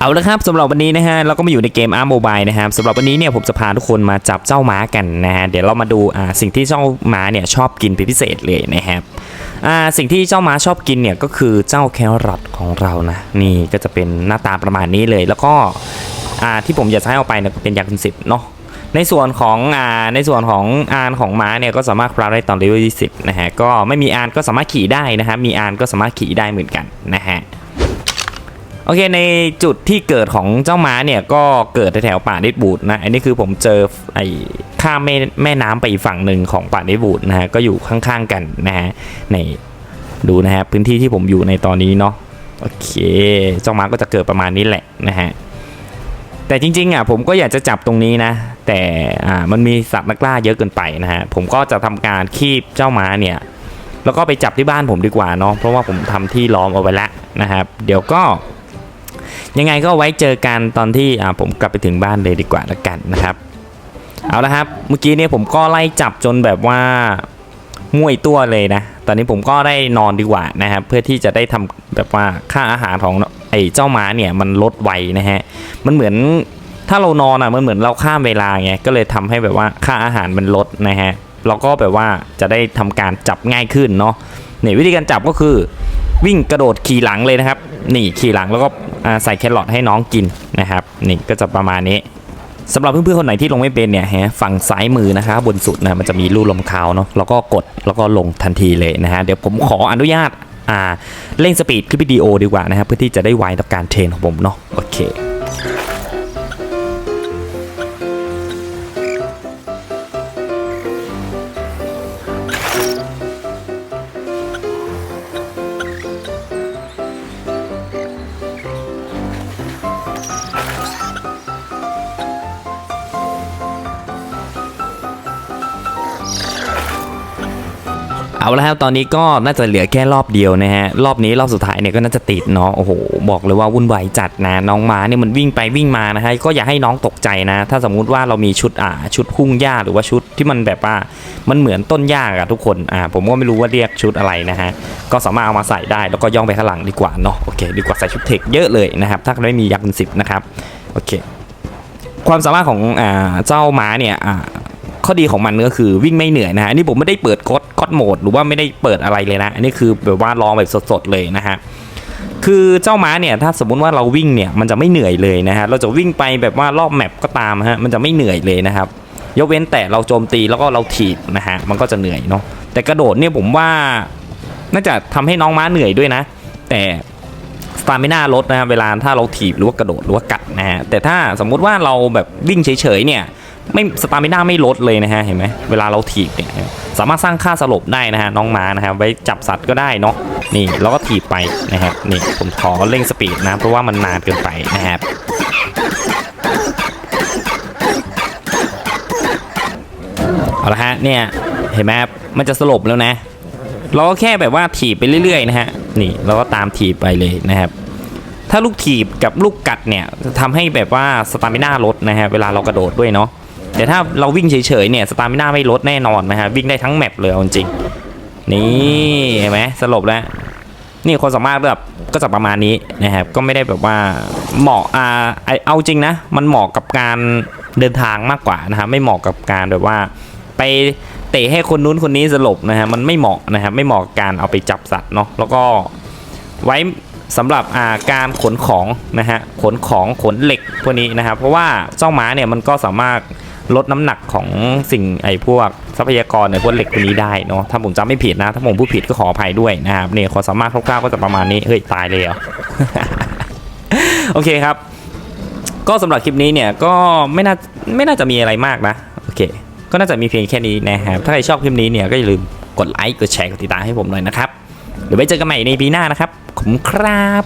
เอาละครับสำหรับวันนี้นะฮะเราก็มาอยู่ในเกมอาร์โมบายนะครับสำหรับวันนี้เนี่ยผมจะพาทุกคนมาจับเจ้าม้ากันนะฮะเดี๋ยวเรามาดูอ่าสิ่งที่เจ้าม้าเนี่ยชอบกินเป็นพิเศษเลยนะครับอ่าสิ่งที่เจ้าม้าชอบกินเนี่ยก็คือเจ้าแครอทของเรานะนี่ก็จะเป็นหน้าตาประมาณนี้เลย แล้วก็อ่าที่ผมอยากจะให้เอาไปเนี่ยเป็นยาคุณสิบเนาะในส่วนของอ่าในส่วนของอานของม้าเนี่ยก็สามารถคราฟได้ตอนเลเวล20นะฮะก็ไม่มีอานก็สามารถขี่ได้นะฮะมีอานก็สามารถขี่ได้เหมือนกันนะฮะ โอเคในจุดที่เกิดของเจ้าม้าเนี่ยก็เกิดแถวป่าดิบบูดนะ อันนี้คือผมเจอไอ้ข้ามแม่แม่น้ำไปอีกฝั่งหนึ่งของป่าดิบบูดนะฮะก็อยู่ข้างๆกันนะฮะในดูนะฮะพื้นที่ที่ผมอยู่ในตอนนี้เนาะโอเคเจ้าม้าก็จะเกิดประมาณนี้แหละนะฮะแต่จริงๆอะผมก็อยากจะจับตรงนี้นะ แต่อ่ามันมีสัตว์นักล่าเยอะเกินไปนะฮะผมก็จะทำการคีบเจ้าม้าเนี่ยแล้วก็ไปจับที่บ้านผมดีกว่าเนาะเพราะว่าผมทำที่ล้อมเอาไว้แล้วนะครับ เดี๋ยวก็ ยังไงก็ไว้เจอกันตอนที่ผมกลับไปถึงบ้านเลยดีกว่าละกันนะครับ เอาละครับ เมื่อกี้เนี่ยผมก็ไล่จับจนแบบว่าง่วยตัวเลยนะ ตอนนี้ผมก็ได้นอนดีกว่านะครับ เพื่อที่จะได้ทำแบบว่าค่าอาหารของไอ้เจ้าม้าเนี่ยมันลดไวนะฮะ มันเหมือนถ้าเรานอนอะมันเหมือนเราข้ามเวลาไง ก็เลยทำให้แบบว่าค่าอาหารมันลดนะฮะ เราก็แบบว่าจะได้ทำการจับง่ายขึ้นเนาะเนี่ยวิธีการจับก็คือ วิ่งกระโดดขี่หลังเลยนะครับ นี่ขี่หลังแล้วก็ใส่แครอทให้น้องกินนะครับ นี่ก็จะประมาณนี้สำหรับเพื่อนๆคนไหนที่ลงไม่เป็นเนี่ยฮะฝั่งซ้ายมือนะครับบนสุดนะมันจะมีรูลมคาวเนาะแล้วก็กดแล้วก็ลงทันทีเลยนะฮะเดี๋ยวผมขออนุญาตอ่าเร่งสปีดคลิปวิดีโอดีกว่านะครับเพื่อที่จะได้ไวต่อการเทรนของผมเนาะโอเค เอาละครับตอนนี้ก็น่าจะเหลือแค่รอบเดียวนะฮะรอบนี้รอบสุดท้ายเนี่ยก็น่าจะติดเนาะโอ้โหบอกเลยว่าวุ่นวายจัดนะน้องม้าเนี่ยมันวิ่งไปวิ่งมานะฮะก็อย่าให้น้องตกใจนะ ถ้าสมมุติว่าเรามีชุดอ่าชุดพุ่งหญ้าหรือว่าชุดที่มันแบบว่ามันเหมือนต้นหญ้าอะทุกคนอ่าผมก็ไม่รู้ว่าเรียกชุดอะไรนะฮะก็สามารถเอามาใส่ได้แล้วก็ย่องไปข้างหลังดีกว่าเนาะโอเคดีกว่าใส่ชุดเทคเยอะเลยนะครับถ้าไม่มียักษ์เป็นสิบนะครับโอเคความสามารถของอ่าเจ้าม้าเนี่ยอ่า ข้อดีของมันก็คือวิ่งไม่เหนื่อยนะฮะอันนี้ผมไม่ได้เปิดกดกดโหมดหรือว่าไม่ได้เปิดอะไรเลยนะ อันนี้คือแบบว่าลองแบบสดๆเลยนะฮะคือเจ้าม้าเนี่ยถ้าสมมุติว่าเราวิ่งเนี่ยมันจะไม่เหนื่อยเลยนะฮะเราจะวิ่งไปแบบว่ารอบแมปก็ตามฮะมันจะไม่เหนื่อยเลยนะครับยกเว้นแต่เราโจมตีแล้วก็เราถีบนะฮะมันก็จะเหนื่อยเนาะแต่กระโดดเนี่ยผมว่าน่าจะทำให้น้องม้าเหนื่อยด้วยนะ แต่สตามิน่าลดนะฮะเวลาถ้าเราถีบหรือว่ากระโดดหรือว่ากัดนะฮะแต่ถ้าสมมุติว่าเราแบบวิ่งเฉยๆเนี่ย ไม่สตามิน่าไม่ลดเลยนะฮะเห็นไหมเวลาเราถีบเนี่ยสามารถสร้างค่าสลบได้นะฮะน้องม้านะครับไว้จับสัตว์ก็ได้เนาะนี่แล้วก็ถีบไปนะครับนี่ผมขอเร่งสปีดนะเพราะว่ามันนานเกินไปนะครับเอาละฮะเนี่ยเห็นไหมมันจะสลบแล้วนะ เราก็แค่แบบว่าถีบไปเรื่อยๆนะฮะนี่เราก็ตามถีบไปเลยนะครับถ้าลูกถีบกับลูกกัดเนี่ยทำให้แบบว่าสตามิน่าลดนะฮะเวลาเรากระโดดด้วยเนาะ แต่ถ้าเราวิ่งเฉยๆเนี่ยสตามิน่าไม่ลดแน่นอนนะฮะวิ่งได้ทั้งแมปเลยเอาจริงๆนี่เห็นไหมสลบแล้วนี่คนสามารถแบบก็จะประมาณนี้นะครับก็ไม่ได้แบบว่าเหมาะอ่าไอเอาจริงนะ มันเหมาะกับการเดินทางมากกว่านะฮะไม่เหมาะกับการแบบว่า ไปเตะให้คนนู้นคนนี้สลบนะฮะมันไม่เหมาะนะครับไม่เหมาะกับการเอาไปจับสัตว์เนาะแล้วก็ไว้สำหรับอ่าการขนของนะฮะขนของขนเหล็กพวกนี้นะครับเพราะว่าเจ้าหมาเนี่ยมันก็สามารถ ลดน้ำหนักของสิ่งไอ้พวกทรัพยากรในพวกเหล็กพวกนี้ได้เนาะถ้าผมจำไม่ผิดนะ ถ้าผมพูดผิดก็ขออภัยด้วยนะครับเนี่ยความสามารถคร่าวๆก็จะประมาณนี้เฮ้ยตายเลยเหรอโอเคครับ ก็สำหรับคลิปนี้เนี่ยก็ไม่น่าไม่น่าจะมีอะไรมากนะโอเค ก็น่าจะมีเพียงแค่นี้นะครับถ้าใครชอบคลิปนี้เนี่ยก็อย่าลืมกดไลค์กดแชร์กดติดตามให้ผมหน่อยนะครับเดี๋ยวไว้เจอกันใหม่ในปีหน้านะครับขอบคุณครับ